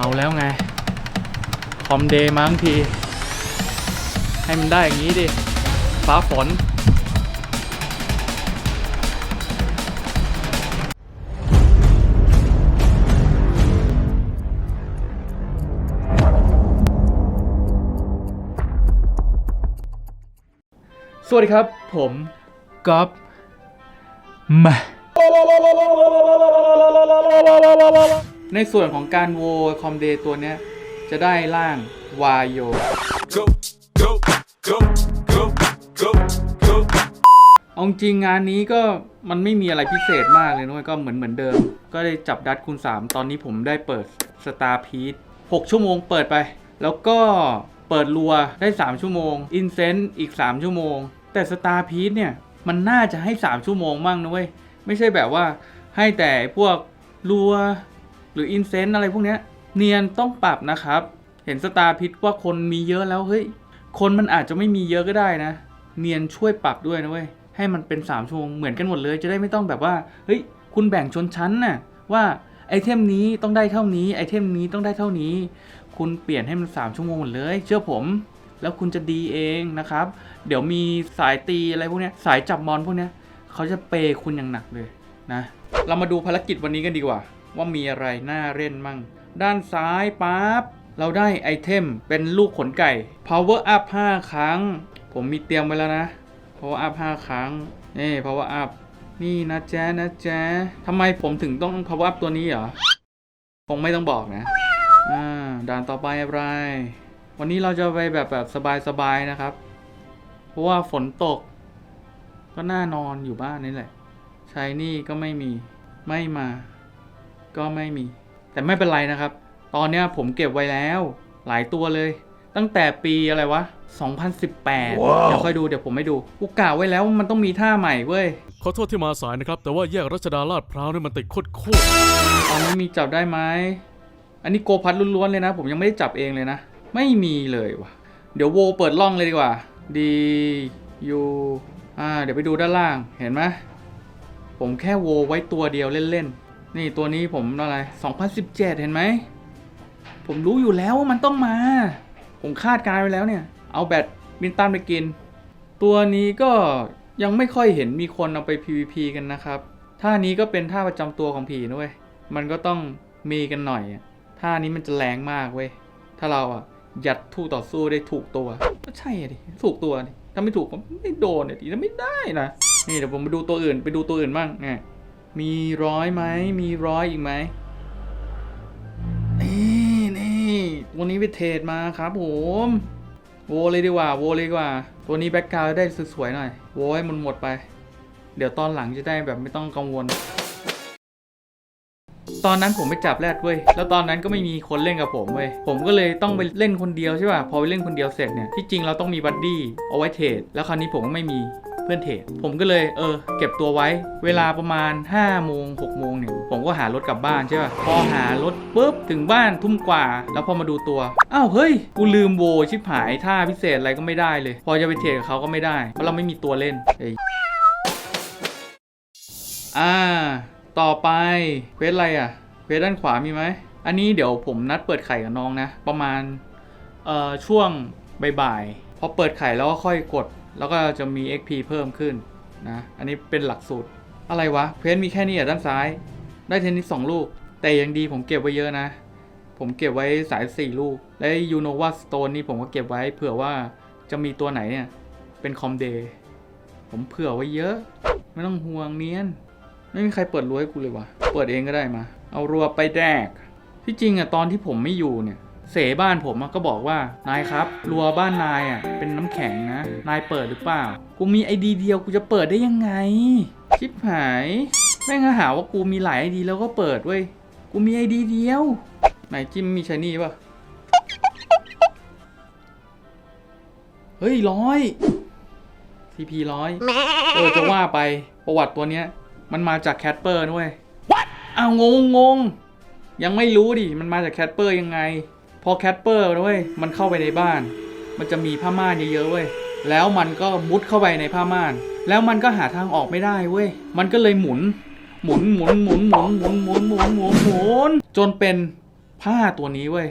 เอาแล้วไง คอมเดย์มาทั้งที ให้มันได้อย่างนี้ดิ ฟ้าฝนสวัสดีครับ ผมก๊อฟมา ในส่วนของการโวคอมเดตัวเนี้ย จะได้ร่างวายโยเอาจริงงานนี้ก็มันไม่มีอะไรพิเศษมากเลยนุ้ยก็เหมือนเหมือนเดิม ก็ได้จับดัดคูณ 3 ตอนนี้ผมได้เปิดสตาร์พีท6ชั่วโมงเปิดไป แล้วก็เปิดรัวได้ 3 ชั่วโมงอินเซนต์อีก 3 ชั่วโมง แต่สตาร์พีทเนี่ย มันน่าจะให้ 3 ชั่วโมงมั่งนะเว้ย ไม่ใช่แบบว่าให้แต่พวกรัว รืออินเซนต์อะไรพวกเนี้ยเนียนต้องปรับนะครับ เห็นสตาร์พิทว่าคนมีเยอะแล้วเฮ้ยคนมันอาจจะไม่มีเยอะก็ได้นะ เนียนช่วยปรับด้วยนะเว้ยให้มันเป็น3ชั่วโมงเหมือนกันหมดเลย จะได้ไม่ต้องแบบว่าเฮ้ยคุณแบ่งชนชั้นน่ะว่าไอเทมนี้ต้องได้เท่านี้ไอเทมนี้ต้องได้เท่านี้ คุณเปลี่ยนให้มัน 3 ชั่วโมงหมดเลย เชื่อผม แล้วคุณจะดีเองนะครับ เดี๋ยวมีสายตีอะไรพวกนี้สายจับบอลพวกนี้เขาจะเปย์คุณอย่างหนักเลยนะ เรามาดูภารกิจวันนี้กันดีกว่า ว่ามีอะไรน่าเล่นมั่ง ด้านซ้ายปั๊บเราได้ไอเทมเป็นลูกขนไก่ power up 5 ครั้ง ผมมีเตรียมไว้แล้วนะ power up 5 ครั้งนี่ power up นี่นะแจ๊ะนะแจ๊ะทำไมผมถึงต้อง power up ตัวนี้เหรอ คงไม่ต้องบอกนะ อ่า ด่านต่อไปอะไร วันนี้เราจะไปแบบแบบสบายๆนะครับ เพราะว่าฝนตก ก็น่านอนอยู่บ้านนี่แหละชายนี่ก็ไม่มี ไม่มา ก็ไม่มี แต่ไม่เป็นไรนะครับ ตอนเนี้ยผมเก็บไว้แล้วหลายตัวเลย ตั้งแต่ปีอะไรวะ 2018ว้าวเดี๋ยวค่อยดูเดี๋ยวผมไม่ดูกูกล่าวไว้แล้วว่ามันต้องมีท่าใหม่เว้ย ขอโทษที่มาสายนะครับ แต่ว่าแยกรัชดาลาดพร้าวนี่มันติดโคตรโคตรตอนนี้มีจับได้ไหม อันนี้โกพัดล้วนๆเลยนะ ผมยังไม่ได้จับเองเลยนะ ไม่มีเลยวะเดี๋ยวโวเปิดล่องเลยดีกว่า D U อ่า เดี๋ยวไปดูด้านล่าง เห็นไหมผมแค่โวไว้ตัวเดียวเล่นๆ นี่ตัวนี้ผมอะไร 2017 เห็นไหม ผมรู้อยู่แล้วว่ามันต้องมา ผมคาดการณ์ไว้แล้วเนี่ย เอาแบตมินตันไปกิน ตัวนี้ก็ยังไม่ค่อยเห็นมีคนเอาไป PVP กันนะครับ ท่านี้ก็เป็นท่าประจำตัวของผีนะเว้ย มันก็ต้องมีกันหน่อย ท่านี้มันจะแรงมากเว้ย ถ้าเราอะยัดทู่ต่อสู้ได้ถูกตัว ก็ใช่ดิ ถูกตัวดิ ถ้าไม่ถูกก็ไม่โดนดิถ้าไม่ได้นะ นี่เดี๋ยวผมไปดูตัวอื่น ไปดูตัวอื่นบ้างไง มีร้อยไหม มีร้อยอีกไหมนี่นี่วันนี้ไปเทรดมาครับผมโวเลยดีกว่าโวเลยดีกว่า ตัวนี้แบ็กกราวด์ได้สวยๆหน่อยโวให้มันหมดไป เดี๋ยวตอนหลังจะได้แบบไม่ต้องกังวล ตอนนั้นผมไปจับแรดเว้ยแล้วตอนนั้นก็ไม่มีคนเล่นกับผมเว้ยผมก็เลยต้องไปเล่นคนเดียวใช่ป่ะพอไปเล่นคนเดียวเสร็จเนี่ยที่จริงเราต้องมีบัดดี้เอาไว้เทรดแล้วคราวนี้ผมก็ไม่มี พื่อนเทรดผมก็เลยเออเก็บตัวไว้เวลาประมาณ5โมง6โมงเนี่ยผมก็หารถกลับบ้านใช่ป่ะพอหารถปุ๊บถึงบ้านทุ่มกว่า แล้วพอมาดูตัวอ้าวเฮ้ยกูลืมโวชิบหายท่าพิเศษอะไรก็ไม่ได้เลย พอจะไปเทรดกับเขาก็ไม่ได้ เพราะเราไม่มีตัวเล่นเอ้ยอ่า ต่อไปเควสอะไรอะเควสด้านขวามีไหมอันนี้เดี๋ยวผมนัดเปิดไข่กับน้องนะ ประมาณเอ่อช่วงบ่ายๆพอเปิดไข่แล้วก็ค่อยกด แล้วก็จะมี XP เพิ่มขึ้นนะ อันนี้เป็นหลักสูตร อะไรวะเควสมีแค่นี้อะด้านซ้าย ได้เทนนิสสองลูก แต่ยังดีผมเก็บไว้เยอะนะ ผมเก็บไว้สายสี่ลูก และยูโนวาสโตนนี่ผมก็เก็บไว้เผื่อว่าจะมีตัวไหนเนี่ย เป็นคอมเดย์ ผมเผื่อไว้เยอะ ไม่ต้องห่วงเนียน ไม่มีใครเปิดรั้วให้กูเลยวะเปิดเองก็ได้มา เอารัวไปแดก ที่จริงอะตอนที่ผมไม่อยู่เนี่ย เสบ้านผมก็บอกว่านายครับรัวบ้านนายอะเป็นน้ำแข็งนะ นายเปิดหรือเปล่า กูมีไอดีเดียวกูจะเปิดได้ยังไง ชิบหายแม่งหาว่ากูมีหลายไอดีแล้วก็เปิดเว้ยกูมีไอดีเดียวไหนจิ้มมีชายนี่ปะเฮ้ยร้อย CP ร้อยเออจะว่าไปประวัติตัวเนี้ย มันมาจากแคทเปอร์ด้วยอ้าวงงงงยังไม่รู้ดิ มันมาจากแคทเปอร์ยังไง อแคทเปอร์ด้วยมันเข้าไปในบ้าน มันจะมีผ้าม่านเยอะๆเว้ยแล้วมันก็มุดเข้าไปในผ้าม่าน แล้วมันก็หาทางออกไม่ได้เว้ยมันก็เลยหมุน หมุนหมุนหมุนหมุนหมุนหมุนหมุนหมุนหมุนจนเป็นผ้าตัวนี้เว้ย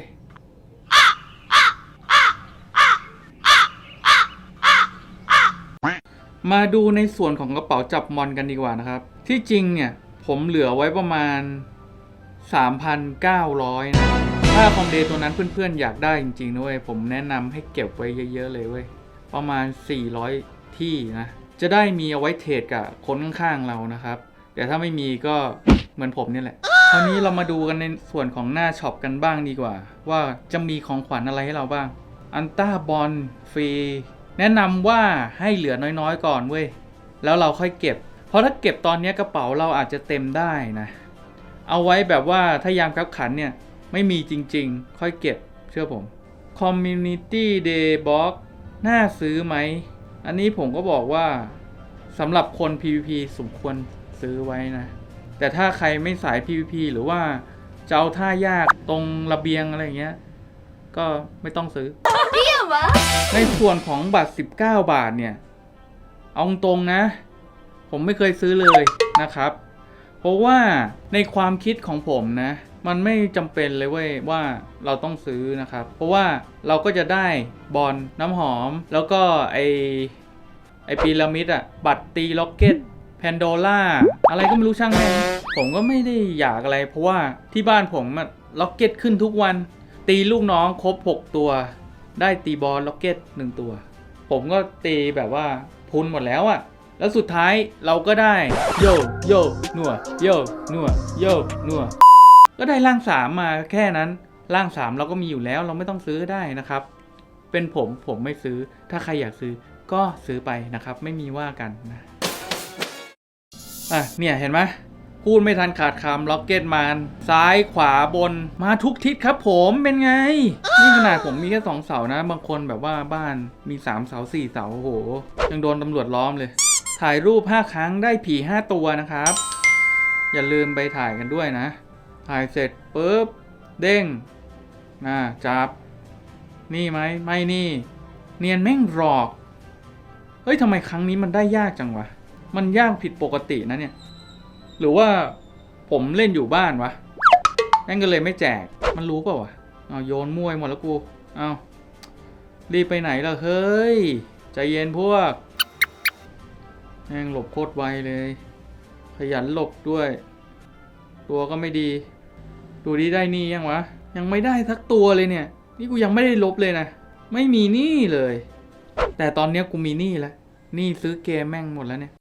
มาดูในส่วนของกระเป๋าจับมอนกันดีกว่านะครับ ที่จริงเนี่ย ผมเหลือไว้ประมาณ 3,900 นะ ถ้าคอมเดย์ตัวนั้นเพื่อนๆ อยากได้จริงๆนะเว้ยผมแนะนำให้เก็บไว้เยอะๆเลยเว้ยประมาณ 400 ที่นะ จะได้มีเอาไว้เทรดกับคนข้างๆเรานะครับ แต่ถ้าไม่มีก็เหมือนผมนี่แหละคราวนี้เรามาดูกันในส่วนของหน้าช็อปกันบ้างดีกว่า ว่าจะมีของขวัญอะไรให้เราบ้าง อันต้าบอลฟรี แนะนำว่าให้เหลือน้อยๆ ก่อนเว้ย แล้วเราค่อยเก็บ เพราะถ้าเก็บตอนนี้กระเป๋าเราอาจจะเต็มได้นะ เอาไว้แบบว่าถ้ายามคับขันเนี่ย ไม่มีจริงๆ ค่อยเก็บเชื่อผม Community Day Box น่าซื้อไหม อันนี้ผมก็บอกว่าสำหรับคน PVP สมควรซื้อไว้นะ แต่ถ้าใครไม่สาย PVP หรือว่าจะเอาท่ายากตรงระเบียงอะไรอย่างเงี้ย ก็ไม่ต้องซื้อ ในส่วนของบัตร 19 บาทเนี่ย เอาตรงๆนะ ผมไม่เคยซื้อเลยนะครับ เพราะว่าในความคิดของผมนะ มันไม่จำเป็นเลยเว้ยว่าเราต้องซื้อนะครับ เพราะว่าเราก็จะได้บอลน้ำหอม แล้วก็ไอไอพีระมิดอะบัตรตีล็อกเก็ตแพนโดล่าอะไรก็ไม่รู้ช่างแม่งผมก็ไม่ได้อยากอะไร เพราะว่าที่บ้านผมล็อกเก็ตขึ้นทุกวัน ตีลูกน้องครบ 6 ตัว ได้ตีบอลล็อกเก็ตหนึ่งตัว ผมก็ตีแบบว่าพุนหมดแล้วอะแล้วสุดท้ายเราก็ได้ โยโยนัวโยนัวโยนัว ก็ได้ร่างสามมาแค่นั้น ร่างสามเราก็มีอยู่แล้วเราไม่ต้องซื้อได้นะครับ เป็นผมผมไม่ซื้อ ถ้าใครอยากซื้อก็ซื้อไปนะครับ ไม่มีว่ากันนะอะเนี่ยเห็นไหมพูดไม่ทันขาดคำล็อกเก็ตมันซ้ายขวาบนมาทุกทิศครับผมเป็นไง นี่ขนาดผมมีแค่สองเสานะ บางคนแบบว่าบ้านมีสามเสาสี่เสาโอ้โห ยังโดนตำรวจล้อมเลย ถ่ายรูป 5 ครั้งได้ผี 5 ตัวนะครับ อย่าลืมไปถ่ายกันด้วยนะ ถ่ายเสร็จปุ๊บ เด้งนะจับ นี่ไหมไม่นี่ เนียนแม่งหลอก เฮ้ยทำไมครั้งนี้มันได้ยากจังวะ มันยากผิดปกตินะเนี่ย หรือว่าผมเล่นอยู่บ้านวะแม่งก็เลยไม่แจก มันรู้เปล่าวะเอาโยนมวยหมดแล้วกู เอารีบไปไหนล่ะ เฮ้ย ใจเย็นพวก แม่งหลบโคตรไวเลย ขยันหลบด้วย ตัวก็ไม่ดี ดูดีได้นี่ยังวะ ยังไม่ได้ทักตัวเลยเนี่ย นี่กูยังไม่ได้ลบเลยนะ ไม่มีหนี่เลย แต่ตอนเนี้ยกูมีหนี่แล้วหนี่ซื้อเกมแม่งหมดแล้วเนี่ย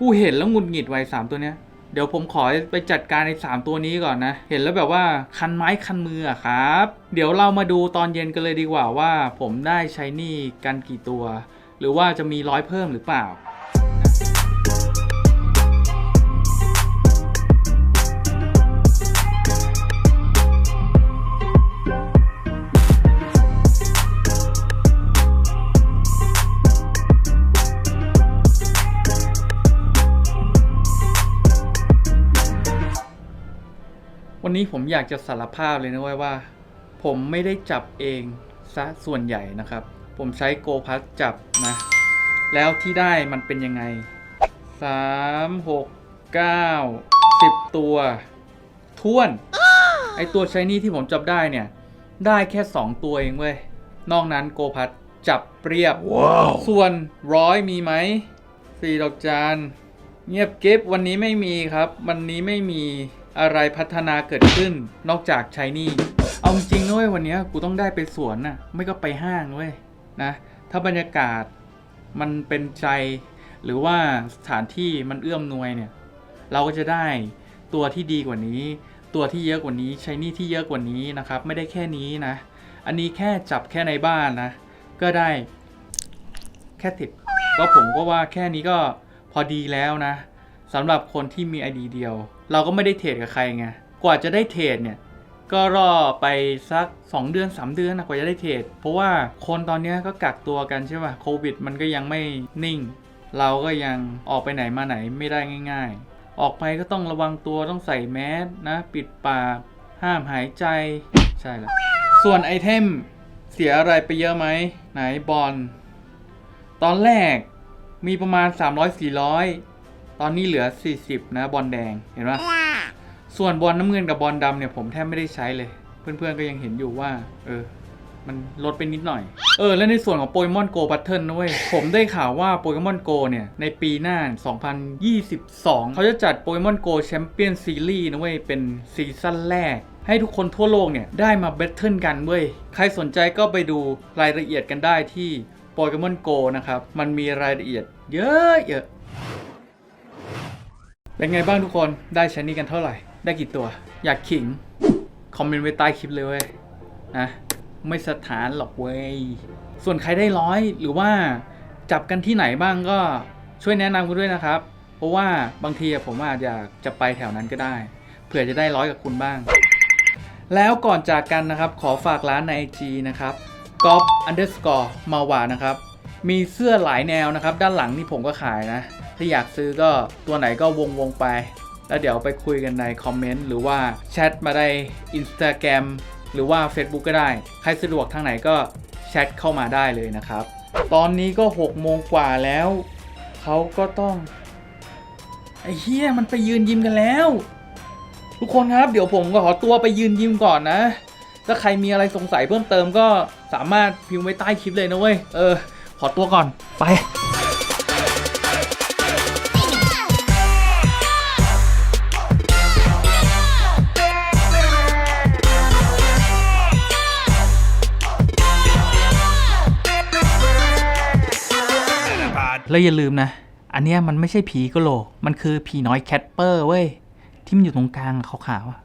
กูเห็นแล้วหงุดหงิดไว้สามตัวเนี้ย เดี๋ยวผมขอไปจัดการในสามตัวนี้ก่อนนะ เห็นแล้วแบบว่าคันไม้คันมืออะครับ เดี๋ยวเรามาดูตอนเย็นกันเลยดีกว่าว่า ผมได้ใช้หนี่กันกี่ตัว หรือว่าจะมีร้อยเพิ่มหรือเปล่า วันนี้ผมอยากจะสารภาพเลยนะเว้ยว่า ผมไม่ได้จับเองซะส่วนใหญ่นะครับ ผมใช้โกพัสจับนะ แล้วที่ได้มันเป็นยังไง 3 6 9 10 ตัวท้วน ไอตัวใช้นี่ที่ผมจับได้เนี่ย ได้แค่ 2 ตัวเองเว้ย นอกนั้นโกพัสจับเรียบส่วนร้อยมีไหมสี่ดอกจานเงียบเก็บวันนี้ไม่มีครับ วันนี้ไม่มี อะไรพัฒนาเกิดขึ้นนอกจากใช้นี่ เอาจริงๆนะเว้ยวันนี้กูต้องได้ไปสวนน่ะ ไม่ก็ไปห้างเว้ยนะ ถ้าบรรยากาศมันเป็นใจ หรือว่าสถานที่มันเอื้อมนวยเนี่ย เราก็จะได้ตัวที่ดีกว่านี้ ตัวที่เยอะกว่านี้ใช้นี่ที่เยอะกว่านี้นะครับ ไม่ได้แค่นี้นะ อันนี้แค่จับแค่ในบ้านนะ ก็ได้แค่ติดก็ผมก็ว่าแค่นี้ก็พอดีแล้วนะ สำหรับคนที่มีไอดีเดียว เราก็ไม่ได้เทรดกับใครไงกว่าจะได้เทรดเนี่ยก็รอไปสัก 2 เดือน 3 เดือนนะกว่าจะได้เทรดเพราะว่าคนตอนนี้ก็กักตัวกันใช่ป่ะโควิด มันก็ยังไม่นิ่ง เราก็ยังออกไปไหนมาไหนไม่ได้ง่าย ๆ ออกไปก็ต้องระวังตัวต้องใส่แมสนะ ปิดปากห้ามหายใจใช่แล้วส่วนไอเทมเสียอะไรไปเยอะไหมไหนบอลตอนแรกมีประมาณ 300-400 ตอนนี้เหลือ 40 นะบอลแดงเห็นปะส่วนบอลน้ำเงินกับบอลดำเนี่ยผมแทบไม่ได้ใช้เลย เพื่อนๆก็ยังเห็นอยู่ว่า เออ มันลดไปนิดหน่อย เออ แล้วในส่วนของโปเกมอนโกบัตเทิลนะเว้ย ผมได้ข่าวว่าโปเกมอนโกเนี่ย ในปีหน้า 2022 เขาจะจัดโปเกมอนโกแชมเปี้ยนซีรีส์นะเว้ย เป็นซีซั่นแรกให้ทุกคนทั่วโลกเนี่ย ได้มาแบทเทิลกันเว้ย ใครสนใจก็ไปดูรายละเอียดกันได้ที่โปเกมอนโกนะครับ มันมีรายละเอียดเยอะเยอะ เป็นไงบ้างทุกคนได้ชนี่กันเท่าไหร่ ได้กี่ตัว อยากขิง คอมเมนต์ไว้ใต้คลิปเลยเว้ยนะไม่สถานหรอกเว้ย ส่วนใครได้ร้อยหรือว่าจับกันที่ไหนบ้างก็ช่วยแนะนำกันด้วยนะครับ เพราะว่าบางทีผมอาจจะจะไปแถวนั้นก็ได้ เผื่อจะได้ร้อยกับคุณบ้าง แล้วก่อนจากกันนะครับ ขอฝากร้านใน IG นะครับ g o p underscore มาวานะครับ มีเสื้อหลายแนวนะครับ ด้านหลังนี่ผมก็ขายนะ ถ้าอยากซื้อก็ตัวไหนก็วงวงๆไป แล้วเดี๋ยวไปคุยกันในคอมเมนต์หรือว่าแชทมาใน Instagram หรือว่า Facebook ก็ได้ ใครสะดวกทางไหนก็แชทเข้ามาได้เลยนะครับ ตอนนี้ก็6โมงกว่าแล้วเขาก็ต้องไอ้เฮียมันไปยืนยิมกันแล้ว ทุกคนครับ เดี๋ยวผมก็ขอตัวไปยืนยิมก่อนนะ ถ้าใครมีอะไรสงสัยเพิ่มเติมก็สามารถพิมพ์ไว้ใต้คลิปเลยนะเว้ย เออ ขอตัวก่อนไป แล้วอย่าลืมนะ อันเนี้ยมันไม่ใช่ผีกะโหลก มันคือผีน้อยแคทเปอร์เว้ย ที่มันอยู่ตรงกลางขาวๆอะ